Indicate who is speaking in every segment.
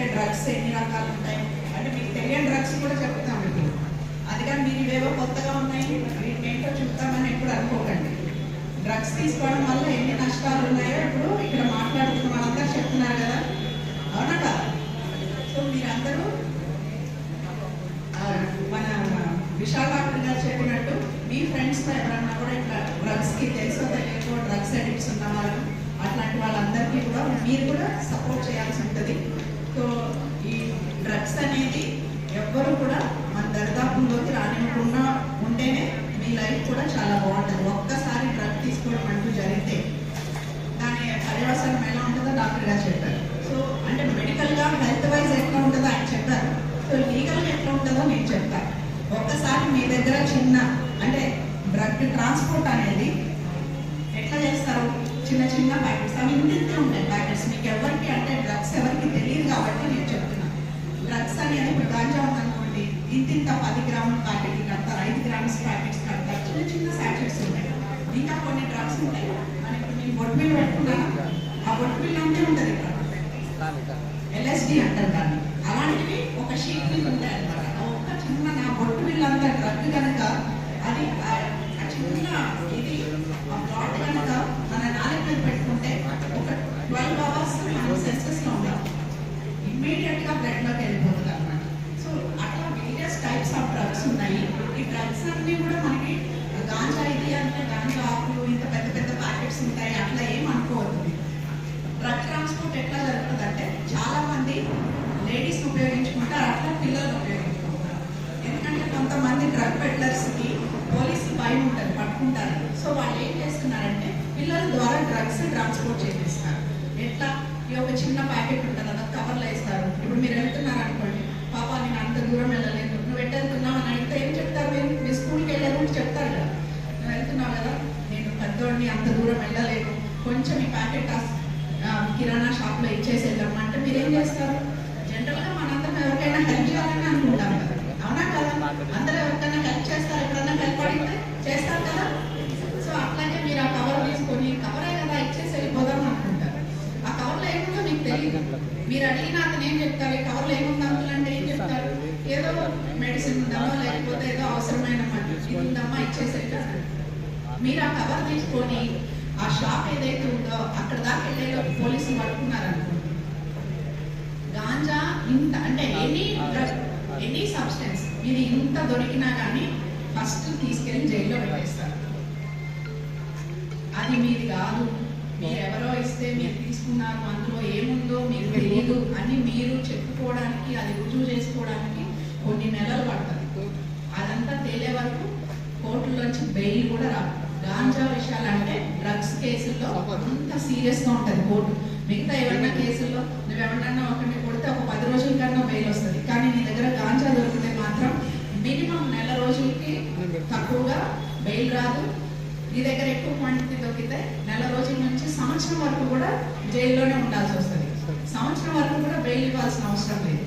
Speaker 1: అంటే డ్రగ్స్ ఎన్ని రకాలు ఉంటాయి? అంటే మీకు తెలియని డ్రగ్స్ కూడా చెప్తాం ఇప్పుడు. అది కానీ మీరు ఇవేవో కొత్తగా ఉన్నాయి వీటిని ఏంటో చెప్తామని ఎప్పుడు అనుకోకండి. డ్రగ్స్ తీసుకోవడం వల్ల ఎన్ని నష్టాలు ఉన్నాయో ఇప్పుడు ఇక్కడ మాట్లాడుతున్న వాళ్ళందరూ చెప్తున్నారు కదా. అవునా కదా? సో మీరందరూ మన విశాల్ డాక్టర్ గారు చెప్పినట్టు మీ ఫ్రెండ్స్తో ఎవరన్నా కూడా ఇట్లా డ్రగ్స్కి తెలుసో తెలియకో డ్రగ్స్ అడిక్ట్స్ ఉన్న వాళ్ళు అట్లాంటి వాళ్ళందరికీ కూడా మీరు కూడా సపోర్ట్ చేయాల్సి ఉంటుంది. సో ఈ డ్రగ్స్ అనేది ఎవ్వరు కూడా మన దరిదాపుల్లోకి రానివ్వకుండా ఉంటేనే మీ లైఫ్ కూడా చాలా బాగుంటుంది. ఒక్కసారి డ్రగ్ తీసుకోవడం అంటూ జరిగితే దాని పర్యవసనం ఎలా ఉంటుందో డాక్టర్ గారు చెప్పారు. సో అంటే మెడికల్గా హెల్త్ వైజ్ ఎట్లా ఉంటుందో ఆయన చెప్పారు. సో లీగల్గా ఎట్లా ఉంటుందో నేను చెప్తాను ఒక్కసారి మీ దగ్గర చిన్న అంటే డ్రగ్ ట్రాన్స్పోర్ట్ అనేది ఎట్లా చిన్న చిన్న ప్యాకెట్స్ అవి ఇంత ఉంటాయి ప్యాకెట్స్ మీకు ఎవరికి అంటే డ్రగ్స్ ఎవరికి తెలియదు కాబట్టి నేను చెప్తున్నాను డ్రగ్స్ అనేది ఇప్పుడు గాంజా ఉందనుకోండి ఇంత ఇంత పది గ్రాముల ప్యాకెట్ కడతారు ఐదు గ్రామ్స్ ప్యాకెట్స్ కడతారు. చిన్న చిన్న సాకెట్స్ ఉంటాయి. ఇంకా కొన్ని డ్రగ్స్ ఉంటాయి. మన ఇప్పుడు నేను బొట్టు బిల్ పెట్టుకున్నాను ఆ బొట్టు బిల్ అంతే ఉంటుంది ఇక్కడ. ఎల్ఎస్డి అంటారు దాన్ని. సో వాళ్ళు ఏం చేస్తున్నారంటే పిల్లల ద్వారా డ్రగ్స్ ట్రాన్స్పోర్ట్ చేపిస్తారు ఎట్లా? ఈ ఒక చిన్న ప్యాకెట్ ఉంటుంది కదా కవర్లో వేస్తారు. ఇప్పుడు మీరు వెళ్తున్నారు అనుకోండి పాప నేను అంత దూరం వెళ్ళలేదు. నువ్వు ఎట్ట వెళ్తున్నావు? అని అడిగితే ఏం చెప్తారు మీరు? మీ స్కూల్కి వెళ్ళారు చెప్తారు కదా. నువ్వు వెళ్తున్నావు కదా? నేను పెద్దోడిని అంత దూరం వెళ్ళలేదు. కొంచెం ఈ ప్యాకెట్ కిరాణా షాప్లో ఇచ్చేసేద్దాం అంటే మీరు ఏం చేస్తారు జనరల్గా మనందరం ఎవరికైనా హెల్ప్ చేయాలని అనుకుంటాం కదా. అవునా కదా? అందరూ ఎవరికైనా హెల్ప్ చేస్తారు? ఎక్కడన్నా హెల్ప్ అడిగితే చేస్తారు కదా? మీరు అడిగిన అతను ఏం చెప్తారు? ఈ కవర్ ఏముంది అంకుల్ అంటే ఏం చెప్తారు? ఏదో మెడిసిన్ ఉందమ్మా లేకపోతే ఏదో అవసరమైన ఇది ఉందమ్మా ఇచ్చేసి మీరు ఆ కవర్ తీసుకొని ఆ షాప్ ఏదైతే ఉందో అక్కడ దాకా వెళ్ళే పోలీసులు పడుకున్నారనుకోండి. గాంజా ఇంత అంటే ఎనీ డ్రగ్ ఎనీ సబ్స్టెన్స్ మీరు ఇంత దొరికినా కానీ ఫస్ట్ తీసుకెళ్ళి జైల్లో పెట్టేస్తారు. అది మీది కాదు. మీరు ఎవరో ఇస్తే మీరు తీసుకున్నారు మీకు తెలియదు అని మీరు చెప్పుకోవడానికి అది రుజువు చేసుకోవడానికి కొన్ని నెలలు పడుతుంది. అదంతా తేలే వరకు కోర్టులోంచి బెయిల్ కూడా రాదు. గాంజా విషయాలు అంటే డ్రగ్స్ కేసుల్లో అంత సీరియస్గా ఉంటుంది కోర్టు. మిగతా ఏమన్నా కేసుల్లో నువ్వు ఎవరన్నా ఒకరిని కొడితే ఒక పది రోజుల కన్నా బెయిల్ వస్తుంది. కానీ నీ దగ్గర గాంజా దొరికితే మాత్రం మినిమం నెల రోజులకి తక్కువగా బెయిల్ రాదు. నీ దగ్గర ఎక్కువ క్వాంటిటీ దొరికితే నెల రోజుల నుంచి సంవత్సరం వరకు కూడా జైల్లోనే ఉండాల్సి వస్తుంది. సంవత్సరం వరకు కూడా బెయిల్ ఇవ్వాల్సిన అవసరం లేదు.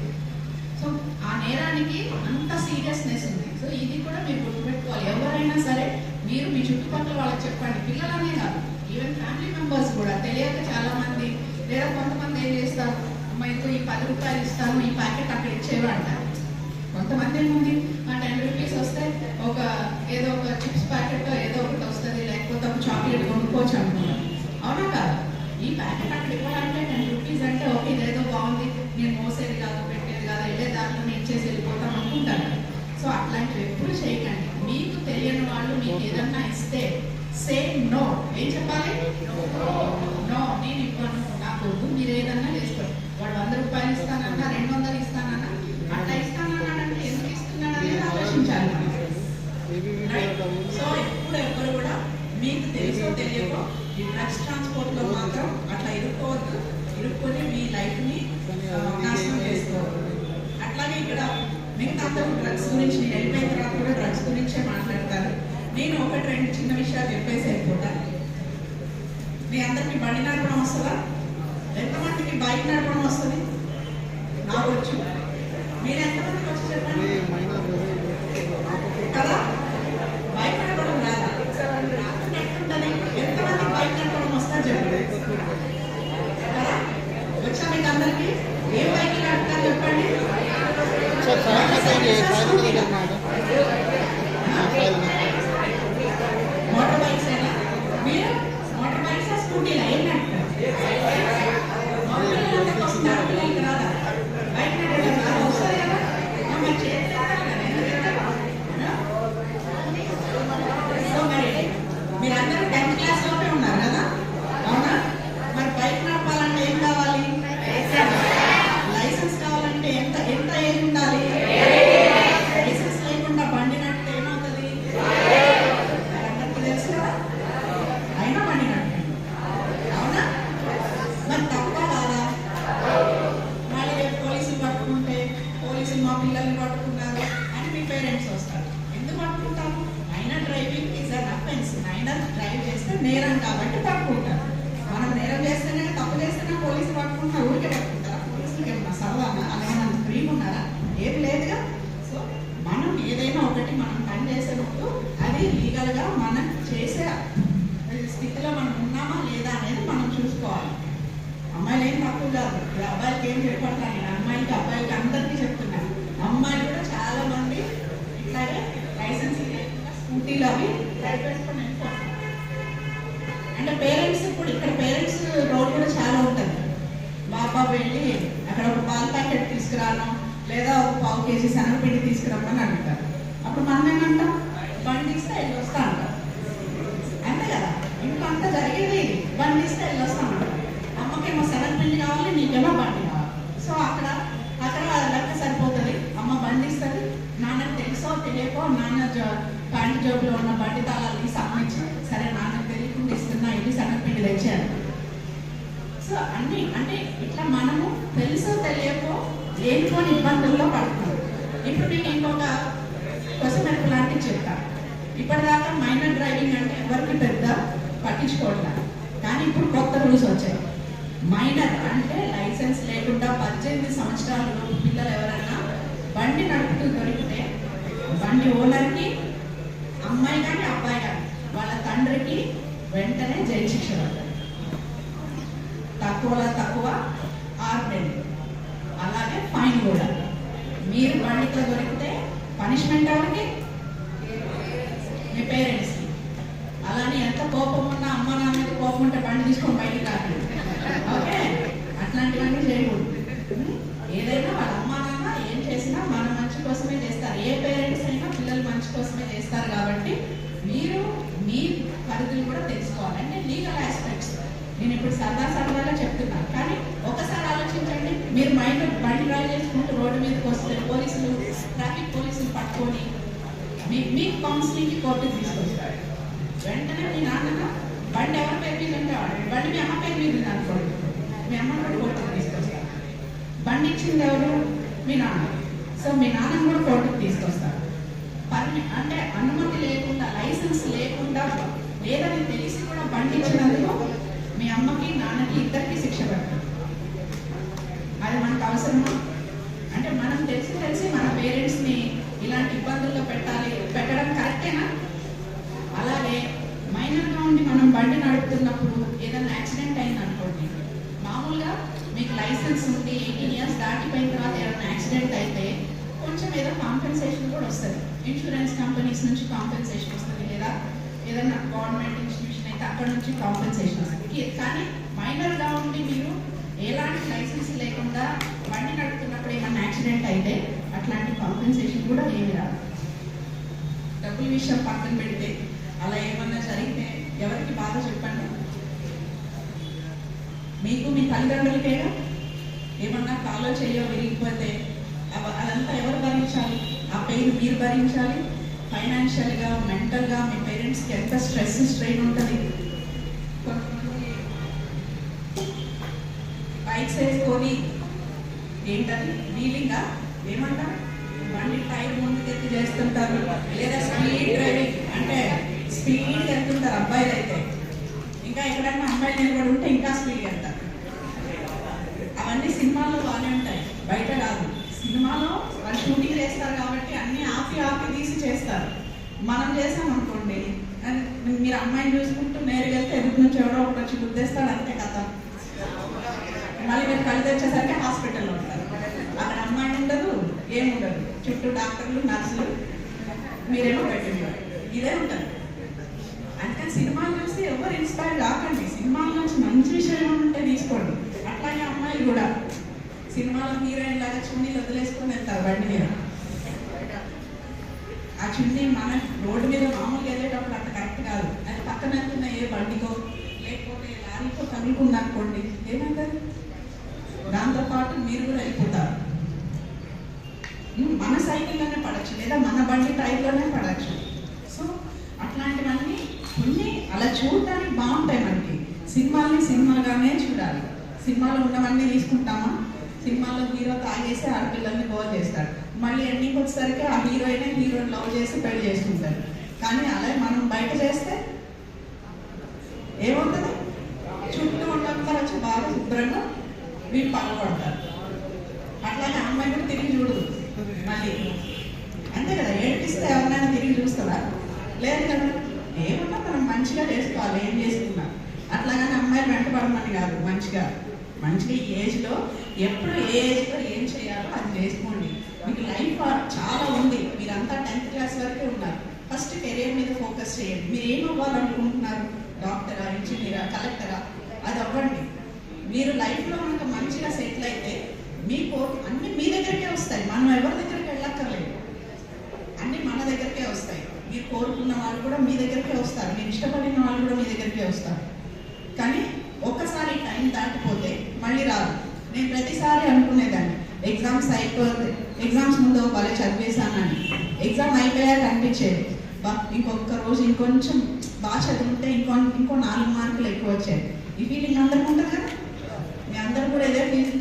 Speaker 1: సో ఆ నేరానికి అంత సీరియస్నెస్ ఉంది. సో ఇది కూడా మీరు గుర్తుపెట్టుకోవాలి. ఎవరైనా సరే మీరు మీ చుట్టుపక్కల వాళ్ళకి చెప్పండి. పిల్లలనే కాదు ఈవెన్ ఫ్యామిలీ మెంబర్స్ కూడా. తెలియక చాలా మంది లేదా కొంతమంది ఏం చేస్తారు? అమ్మాయితో ఈ పది రూపాయలు ఇస్తాను ఈ ప్యాకెట్ అక్కడ ఇచ్చేవి అంటారు. కొంతమంది ఏముంది? ఆ టెన్ రూపీస్ వస్తే ఒక ఏదో ఒక చిప్స్ ప్యాకెట్ ఏదో ఒకటి వస్తుంది. లేకపోతే ఒక చాక్లెట్ కొనుక్కోవచ్చు అనుకుంటాం అవునా కాదు? ఈ ప్యాకెట్ అక్కడ ఇవ్వడానికి సో అట్లాంటివి ఎప్పుడు చేయకండి. మీకు తెలియని వాళ్ళు మీకు ఏదన్నా ఇస్తే సే నో ఏం చెప్పాలి? నో నేను ఇవ్వను. నాకు మీరు ఏదన్నా చేసుకోండి వాడు వంద రూపాయలు ఇస్తానన్నా రెండు వందలు ఇస్తానన్నా అట్లా ఇస్తానన్నాడంటే ఎందుకు ఇస్తున్నాడు అనేది ఆలోచించాలి మనం. Right? సో ఎప్పుడు ఎవరు కూడా మీకు తెలుసో తెలియకో ఈ డ్రగ్స్ ట్రాన్స్పోర్ట్లో మాత్రం అట్లా ఇరుక్కోవద్దు ఇరుక్కొని మీ లైఫ్ని ఆ, నాశనం చేసుకోవద్దు అట్లాగే ఇక్కడ మిగతా అందరూ డ్రగ్స్ గురించి నేను వెళ్ళిపోయిన తర్వాత కూడా డ్రగ్స్ గురించే మాట్లాడతారు నేను ఒకటి రెండు చిన్న విషయాలు చెప్పేసి వెళ్ళిపోతాను మీ అందరికి బండి నడపడం వస్తుందా? ఎంతమందికి బైక్ నడపడం వస్తుంది? నాకు వచ్చు. మీరు ఎంతమందికి వచ్చి చెప్పండి కదా బైక్ నడపడం రాదా నాకు నెట్టుంటది ఎంతమంది బైక్ నడపడం వస్తా చెప్పండి కదా వస్తారు ఎందుకు పట్టుకుంటారు minor driving is an offence minor drive చేస్తే నేరం కాబట్టి పట్టుకుంటారు మనం నేరం చేస్తేనే తప్పు చేస్తేనే పోలీసులు పట్టుకుంటారు ఊరికే పట్టుకుంటారా పోలీసులకి ఏమన్నా సరదానా అలాగే ఫ్రీ ఉన్నారా ఏం లేదుగా సో మనం ఏదైనా ఒకటి మనం పని చేసేటప్పుడు అది లీగల్గా మనం చేసే స్థితిలో మనం ఉన్నామా లేదా అనేది మనం చూసుకోవాలి అమ్మాయిలు ఏం తక్కువ కాదు ఈ అబ్బాయిలకి ఏం చెప్పట్లేదు నేను అమ్మాయిలకి అబ్బాయిలకి అందరికీ చెప్తున్నాను అమ్మాయిలు కూడా చాలా మంది ఇట్లాగే లైసెన్స్ లేకుండా అవి అంటే పేరెంట్స్ ఇప్పుడు ఇక్కడ పేరెంట్స్ రోల్ కూడా చాలా ఉంటుంది. బాబా వెళ్ళి అక్కడ ఒక పాల ప్యాకెట్ తీసుకురాను లేదా ఒక పావు కేజీ శనగపిండి తీసుకురమ్మని అడుగుతారు. అప్పుడు మనం ఏమంటాం బండి ఇస్తే వెళ్ళి వస్తా అంటాం. అంతే కదా? ఇంట్లో అంతా జరిగేది ఇది. బండి ఇస్తే వెళ్ళి వస్తాం అంటాం. అమ్మకేమో శనగపిండి కావాలి నీకేమో బండి కావాలి. సో అక్కడ అక్కడ లెక్క సరిపోతుంది. అమ్మ బండి ఇస్తుంది నాన్న తెలుసో తెలియకో నాన్న ప్యాంట్ జోబులో ఉన్న బండి తాళాలు తీసి అమ్మ సరే నాన్నకు తెలియకుండా ఇస్తున్నా ఇది శనగపిండి తెచ్చాను సో అన్ని అంటే ఇట్లా మనము తెలుసో తెలియకో లేనిపోని ఇబ్బందుల్లో పడుతున్నాం. ఇప్పుడు నేను ఇంకొక కొసమెరుపు లాంటివి చెప్తా. ఇప్పటిదాకా మైనర్ డ్రైవింగ్ అంటే ఎవరికి పెద్ద? పట్టించుకోవట్లేదు కానీ ఇప్పుడు కొత్త రూల్స్ వచ్చాయి. మైనర్ అంటే లైసెన్స్ లేకుండా పద్దెనిమిది సంవత్సరాల పిల్లలు ఎవరైనా బండి నడుపుతూ దొరికితే బండి ఓనర్కి అమ్మాయి కానీ అబ్బాయి కానీ వాళ్ళ తండ్రికి వెంటనే జైలు శిక్ష పడుతుంది తక్కువలో తక్కువ ఆరు అలాగే ఫైన్ కూడా. మీరు బండితో దొరికితే పనిష్మెంట్ ఎవరికి? మీ పేరెంట్స్కి. అలానే ఎంత కోపం ఉన్నా అమ్మ నాన్న కోపం ఉంటే బండి తీసుకొని బయటికి రాకండి. ఓకే? అట్లాంటివన్నీ చేయకూడదు. ఏదైనా వాళ్ళ అమ్మ నాన్న ఏం చేసినా మన మంచి కోసమే చేస్తారు. ఏ పేరెంట్స్ అయినా కోసమే చేస్తారు కాబట్టి మీరు మీ పరిధులు కూడా తెలుసుకోవాలి. అంటే లీగల్ ఆస్పెక్ట్స్ నేను ఇప్పుడు సరదా సరదాగా చెప్తున్నాను కానీ ఒకసారి ఆలోచించండి. మీరు మైండ్ బండి డ్రైవ్ చేసుకుంటూ రోడ్డు మీదకి వస్తే పోలీసులు ట్రాఫిక్ పోలీసులు పట్టుకొని మీ మీ కౌన్సిలింగ్కి కోర్టు తీసుకొస్తారు. వెంటనే మీ నాన్న బండి ఎవరి పేరు మీద ఉంటే బండి మీ అమ్మ పేరు మీద అనుకోండి మీ అమ్మ కూడా కోర్టుకు తీసుకొస్తారు. బండి ఇచ్చింది ఎవరు? మీ నాన్న. సో మీ నాన్న కూడా కోర్టుకు తీసుకొస్తారు. అంటే అనుమతి లేకుండా లైసెన్స్ లేకుండా లేదని తెలిసి కూడా బండి ఇచ్చినందుకు మీ అమ్మకి నాన్నకి ఇద్దరు శిక్ష పడుతుంది అది మనకు అవసరమా అంటే మనం తెలిసి తెలిసి మన పేరెంట్స్ని ఇలాంటి ఇబ్బందుల్లో పెట్టాలి పెట్టడం కరెక్టేనా అలాగే మైనర్గా ఉండి మనం బండి నడుపుతున్నప్పుడు ఏదైనా యాక్సిడెంట్ అయింది అనుకోండి మామూలుగా మీకు లైసెన్స్ ఉండి ఎయిటీన్ ఇయర్స్ దాటిపోయిన తర్వాత ఏదైనా యాక్సిడెంట్ అయితే కొంచెం ఏదో కాంపెన్సేషన్ కూడా వస్తుంది ఇన్సూరెన్స్ కంపెనీస్ నుంచి కాంపెన్సేషన్ వస్తుంది లేదా ఏదైనా గవర్నమెంట్ ఇన్స్టిట్యూషన్ అయితే అక్కడ నుంచి కాంపెన్సేషన్ వస్తుంది. కానీ మైనర్గా ఉండి మీరు ఎలాంటి లైసెన్స్ లేకుండా బండి నడుపుతున్నప్పుడు ఏమైనా యాక్సిడెంట్ అయితే అట్లాంటి కాంపెన్సేషన్ కూడా ఏమి రాదు. డబ్బుల విషయం పక్కన పెడితే అలా ఏమన్నా జరిగితే ఎవరికి బాధ చెప్పండి? మీకు మీ తల్లిదండ్రులకేగా ఏమన్నా కాలో చేయో విరిగిపోతే అదంతా ఎవరు భరించాలి? ఆ పెయిన్ మీరు భరించాలి? ఫైనాన్షియల్గా మెంటల్గా మీ పేరెంట్స్కి ఎంత స్ట్రెస్ స్ట్రెయిన్ ఉంటుంది? కొంతమంది బైక్స్ వేసుకొని ఏంటది? వీలింగా ఏమంటా? బండి టైర్ ముందుకెత్తి చేస్తుంటారు. లేదా స్పీడ్ డ్రైవింగ్ అంటే స్పీడ్ వెళ్తుంటారు అబ్బాయిలు అయితే ఇంకా ఎక్కడన్నా అమ్మాయిలు నిలబడి ఉంటే ఇంకా స్పీడ్ వెళ్తారు. అవన్నీ సినిమాల్లో బాగానే ఉంటాయి. బయట కాదు సినిమాలో వాళ్ళు షూటింగ్ చేస్తారు కాబట్టి అన్ని ఆపి ఆపి తీసి చేస్తారు. మనం చేసాం అనుకోండి. మీరు అమ్మాయిని చూసుకుంటూ నేరుగా వెళ్తే ఎదుటి నుంచి ఎవరో ఒకటి వచ్చి గుద్దేస్తాడు అంతే కథ. మళ్ళీ మీరు కళ్ళు తెచ్చేసరికి హాస్పిటల్లో ఉంటారు. అక్కడ అమ్మాయి ఉండదు ఏముండదు చుట్టూ డాక్టర్లు నర్సులు మీరేమో పెట్టింది ఇదే ఉంటుంది. అందుకని సినిమాలు చూసి ఎవరు ఇన్స్పైర్ కాకండి. సినిమాల నుంచి మంచి విషయం ఉంటే తీసుకోండి. అట్లాగే అమ్మాయిలు కూడా. సినిమాలో హీరోయిన్ లాగా చున్నీలు వదిలేసుకొని వెళ్తారు బండి మీద. యాక్చువల్లీ మన రోడ్డు మీద మామూలుగా వెళ్ళేటప్పుడు అంత కరెక్ట్ కాదు. అది పక్కన వెళ్తున్న ఏ బండికో లేకపోతే లారీకో తగులుకుంది అనుకోండి ఏమంటారు దాంతో పాటు మీరు కూడా వెళ్ళిపోతారు మన సైకిల్లోనే పడచ్చు లేదా మన బండి టైర్లోనే పడచ్చు. సో అట్లాంటివన్నీ కొన్ని అలా చూడటానికి బాగుంటాయి మనకి. సినిమాల్ని సినిమాగానే చూడాలి. సినిమాలో ఉన్నవన్నీ తీసుకుంటామా? సినిమాలో హీరో తాగేసి ఆడపిల్లల్ని గోల్ చేస్తాడు. మళ్ళీ ఎండింగ్ వచ్చేసరికి ఆ హీరోయిన్ హీరోయిన్ లవ్ చేసి పెళ్ళి చేసుకుంటారు. కానీ అలాగే మనం బయట చేస్తే ఏమవుతుంది? చుట్టూ ఉన్నంతా వచ్చి బాగా శుభ్రంగా వీళ్ళు పాల్గొడతారు అట్లానే అమ్మాయి కూడా తిరిగి చూడదు. మళ్ళీ అంతే కదా ఏడిపిస్తే ఎవరినైనా తిరిగి చూస్తారా? లేదు కదా. ఏమన్నా మనం మంచిగా చేసుకోవాలి ఏం చేసుకున్నా. అట్లాగని అమ్మాయిలు వెంటబడమని కాదు మంచిగా. మంచిగా ఈ ఏజ్లో ఎప్పుడు ఏ ఏజ్లో ఏం చేయాలో అది చేసుకుంటాం మీకు లైఫ్ చాలా ఉంది మీరంతా టెన్త్ క్లాస్ వరకే ఉన్నారు ఫస్ట్ కెరీర్ మీద ఫోకస్ చేయండి. మీరు ఏం అవ్వాలనుకుంటున్నారు? డాక్టరా ఇంజనీరా కలెక్టరా? అది అవ్వండి. మీరు లైఫ్లో కనుక మంచిగా సెటిల్ అయితే మీకు అన్ని మీ దగ్గరికే వస్తాయి. మనం ఎవరి దగ్గరికి వెళ్ళక్కర్లేదు. అన్ని మన దగ్గరికే వస్తాయి. మీరు కోరుకున్న వాళ్ళు కూడా మీ దగ్గరికే వస్తారు. మీరు ఇష్టపడిన వాళ్ళు కూడా మీ దగ్గరికే వస్తారు. కానీ ఒక్కసారి టైం దాటిపోతే మళ్ళీ రాదు. నేను ప్రతిసారి అనుకునేదాన్ని. ఎగ్జామ్స్ అయిపోతే ఎగ్జామ్స్ ముందు వాళ్ళే చదివేశానని. ఎగ్జామ్ అయిపోయాక అనిపించేది. బా ఇంకొక రోజు ఇంకొంచెం బాగా చదివితే ఇంకో ఇంకో నాలుగు మార్కులు ఎక్కువ వచ్చాయి. ఈ ఫీలింగ్ అందరికి ఉంటుంది కదా? మీ అందరూ కూడా ఇదే ఫీల్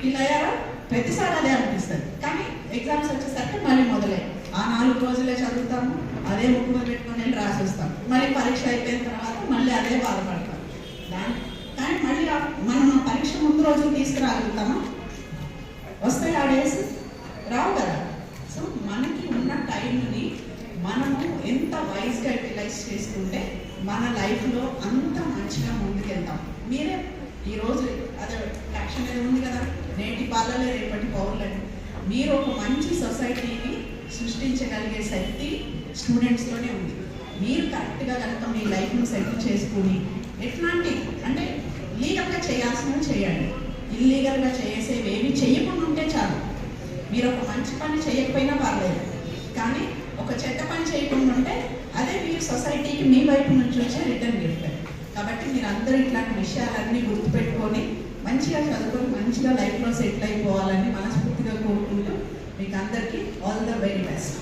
Speaker 1: ఫీల్ అయ్యారా? ప్రతిసారి అదే అనిపిస్తుంది. కానీ ఎగ్జామ్స్ వచ్చేసరికి మళ్ళీ మొదలై ఆ నాలుగు రోజులే చదువుతాము అదే ముక్కు పెట్టుకొని వెళ్ళి రాసేస్తాం మళ్ళీ పరీక్ష అయిపోయిన తర్వాత మళ్ళీ అదే బాధపడతాం. దాని కానీ మళ్ళీ మనం ఆ పరీక్ష ముందు రోజులు తీసుకురాగలుగుతామా? వస్తాయి ఆడేసి రావు కదా. సో మనకి ఉన్న టైంని మనము ఎంత వైజ్గా యూటిలైజ్ చేసుకుంటే మన లైఫ్లో అంత మంచిగా ముందుకెళ్తాం. మీరే ఈరోజు అదే యాక్షన్ ఏదో ఉంది కదా నేటి బాలలే రేపటి పౌరులని మీరు ఒక మంచి సొసైటీని సృష్టించగలిగే శక్తి స్టూడెంట్స్లోనే ఉంది. మీరు కరెక్ట్గా కనుక మీ లైఫ్ను సెటిల్ చేసుకుని ఎట్లాంటి అంటే లీగల్గా చేయాల్సినవి చేయండి. ఇల్లీగల్గా చేసేవి ఏమి చేయకుండా ఉంటే చాలు. మీరు ఒక మంచి పని చేయకపోయినా పర్లేదు. కానీ ఒక చెడ్డ పని చేయకుండా ఉంటే అదే మీరు సొసైటీకి మీ వైపు నుంచి వచ్చే రిటర్న్ గిఫ్ట్. కాబట్టి మీరు అందరూ ఇట్లాంటి విషయాలన్నీ గుర్తుపెట్టుకొని మంచిగా చదువుకొని మంచిగా లైఫ్లో సెటిల్ అయిపోవాలని మనస్ఫూర్తిగా కోరుకుంటూ మీకు అందరికీ ఆల్ ద వెరీ బెస్ట్.